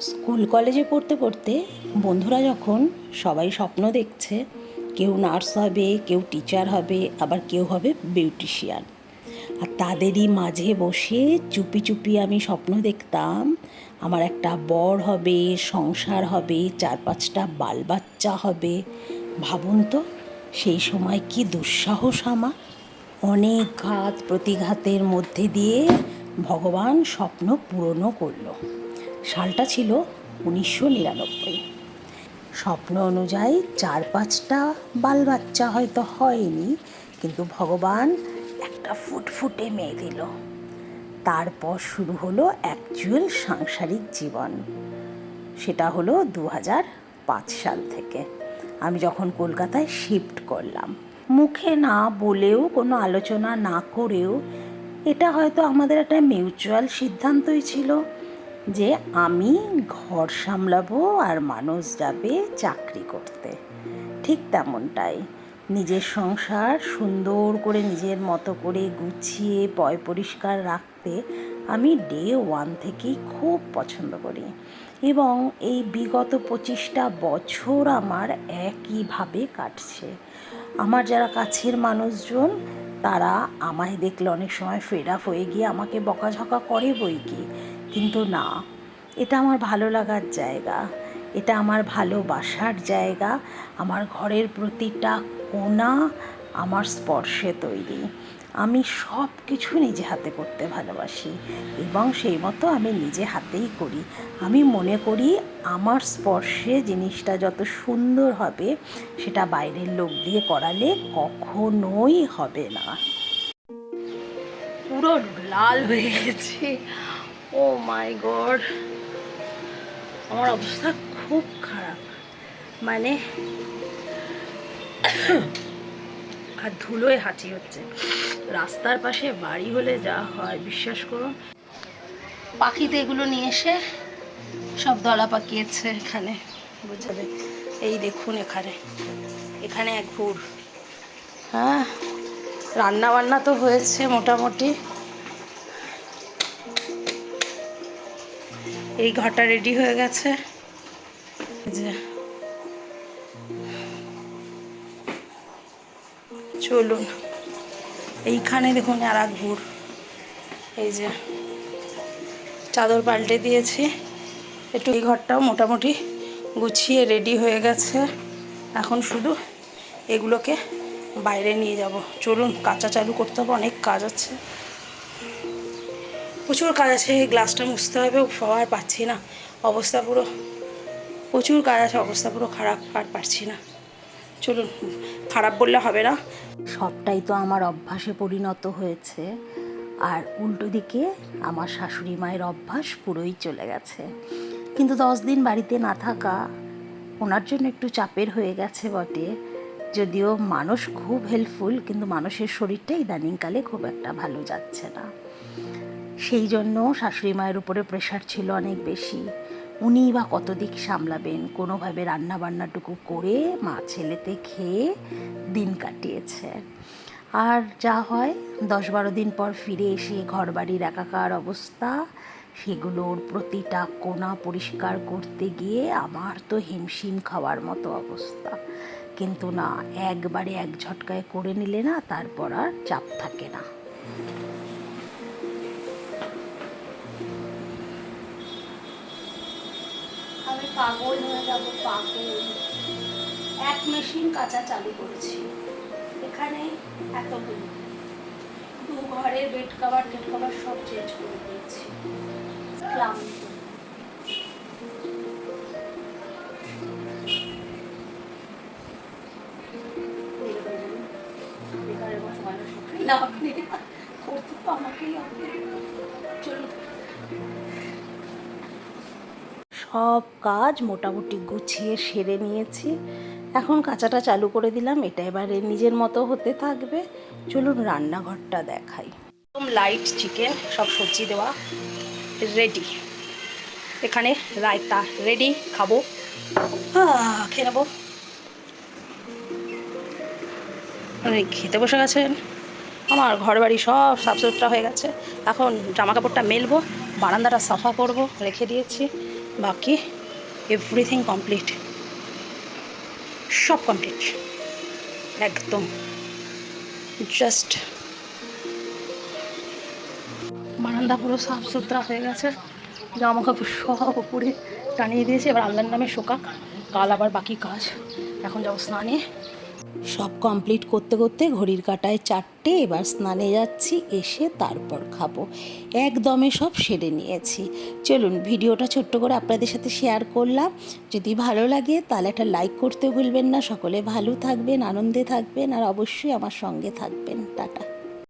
School কলেজে পড়তে পড়তে বন্ধুরা যখন সবাই স্বপ্ন দেখছে, কেউ নার্স হবে, কেউ টিচার হবে, আবার কেউ হবে বিউটিশিয়ান। আর তাদেরই মাঝে বসে চুপি চুপি আমি স্বপ্ন দেখতাম, আমার একটা বর হবে, সংসার হবে, চার পাঁচটা বাল বাচ্চা হবে। ভাবুন তো, সেই সময় কি দুঃসাহস আমার। অনেক ঘাত, প্রতিঘাতের মধ্যে দিয়ে ভগবান স্বপ্ন পূরণও করল। সালটা ছিল উনিশশো নিরানব্বই। স্বপ্ন অনুযায়ী চার পাঁচটা বাল বাচ্চা হয়তো হয়নি, কিন্তু ভগবান একটা ফুটফুটে মেয়ে দিল। তারপর শুরু হলো অ্যাকচুয়াল সাংসারিক জীবন। সেটা হলো দু হাজার পাঁচ সাল থেকে। আমি যখন কলকাতায় শিফট করলাম, মুখে না বলেও, কোনো আলোচনা না করেও, এটা হয়তো আমাদের একটা মিউচুয়াল সিদ্ধান্তই ছিল। যে আমি ঘর সামলাবো আর মানুষ যাবে চাকরি করতে। ঠিক তেমনটাই। নিজের সংসার সুন্দর করে নিজের মতো করে গুছিয়ে, পয় পরিষ্কার রাখতে আমি ডে ওয়ান থেকেই খুব পছন্দ করি। এবং এই বিগত পঁচিশটা বছর আমার একইভাবে কাটছে। আমার যারা কাছের মানুষজন, তারা আমায় দেখলে অনেক সময় আপ হয়ে গিয়ে আমাকে বকাঝকা করে বই কি। কিন্তু না, এটা আমার ভালো লাগার জায়গা, এটা আমার ভালোবাসার জায়গা, আমার ঘরের প্রতিটা কোণা আমার স্পর্শে তৈরি। আমি সব কিছু নিজে হাতে করতে ভালোবাসি এবং সেই মতো আমি নিজে হাতেই করি। আমি মনে করি আমার স্পর্শে জিনিসটা যত সুন্দর হবে, সেটা বাইরের লোক দিয়ে করালে কখনোই হবে না। পুরো লাল হয়ে গেছে। Oh my god. আমার অবস্থা খুব খারাপ। মানে আর ধুলোয় হাঁচি হচ্ছে। রাস্তার পাশে বাড়ি হলে যা হয়, বিশ্বাস করুন। পাখিতে এগুলো নিয়ে এসে সব দলা পাকিয়েছে এখানে। বুঝাবে এই দেখুন এখানে। এখানে এক ঘুর হ্যাঁ রান্না বান্না তো হয়েছে মোটামুটি। এই ঘরটা রেডি হয়ে গেছে। যে। চলুন। এইখানে দেখুন আর এক ঘুর। এই যে। চাদর পাল্টে দিয়েছি। একটু এই ঘরটাও মোটামুটি গুছিয়ে রেডি হয়ে গেছে। এখন শুধু এগুলোকে বাইরে নিয়ে যাব। চলুন, কাঁচা চালু করতে হবে, অনেক কাজ আছে। প্রচুর কাজ আছে, এই গ্লাসটা মুছতে হবে আর পাচ্ছি না। অবস্থা পুরো, প্রচুর কাজ আছে, অবস্থা পুরো খারাপ, আর পারছি না। চলুন, খারাপ বললে হবে না। সবটাই তো আমার অভ্যাসে পরিণত হয়েছে, আর উল্টো দিকে আমার শাশুড়ি মায়ের অভ্যাস পুরোই চলে গেছে। কিন্তু দশ দিন বাড়িতে না থাকা ওনার জন্য একটু চাপের হয়ে গেছে বটে। যদিও মানুষ খুব হেল্পফুল কিন্তু মানুষের শরীরটা ইদানিংকালে খুব একটা ভালো যাচ্ছে না। সেই জন্য শাশুড়ি মায়ের উপরে প্রেশার ছিল অনেক বেশি। উনি বা কত দিক সামলাবেন? কোনোভাবে রান্নাবান্নাটুকু করে মা ছেলেতে খেয়ে দিন কাটিয়েছে। আর যা হয় দশ বারো দিন পর ফিরে এসে ঘর বাড়ির একাকার অবস্থা, সেগুলোর প্রতিটা কোণা পরিষ্কার করতে গিয়ে আমার তো হিমশিম খাওয়ার মতো অবস্থা। কিন্তু না, একবারে এক ঝটকায় করে নিলে না, তারপর আর চাপ থাকে না। আমি পাগল হয়ে যাব, পাগল। এক মেশিন কাঁচা চালু করেছি। এখানে এতগুলো। দু ঘরের বেড কভার টেড কভার সব চেঞ্জ করে দিয়েছি। ক্লান্ত। লাভ নেই করতে তো আমাকেই হবে। চলুন। সব কাজ মোটামুটি গুছিয়ে সেরে নিয়েছি। এখন কাঁচাটা চালু করে দিলাম, এটা এবারে নিজের মতো হতে থাকবে। চলুন রান্নাঘরটা দেখাই। একদম লাইট চিকেন সব সবজি দেওয়া রেডি এখানে রায়তা রেডি খাব। খেয়ে নেব। খেতে বসে গেছেন? আমার ঘর বাড়ি সব সাফ সুতরা হয়ে গেছে। এখন জামা কাপড়টা মেলবো, বারান্দাটা সাফা করব, রেখে দিয়েছি। বাকি এভরিথিং কমপ্লিট সব কমপ্লিট একদম। জাস্ট বারান্দা পুরো সাফ সুতরা হয়ে গেছে। জামা কাপড় সব উপরে টানিয়ে দিয়েছে। এবার আল্লাহর নামে শোকাক। কাল আবার বাকি কাজ। এখন যাব স্নানে। সব কমপ্লিট করতে করতে ঘড়ির কাটায় চারটে, এবার স্নানে যাচ্ছি, এসে তারপর খাব। একদমে সব সেরে নিয়েছি। চলুন, ভিডিওটা ছোট্ট করে আপনাদের সাথে শেয়ার করলাম। যদি ভালো লাগে, তাহলে একটা লাইক করতে ভুলবেন না। সকলে ভালো থাকবেন, আনন্দে থাকবেন, আর অবশ্যই আমার সঙ্গে থাকবেন। টাটা।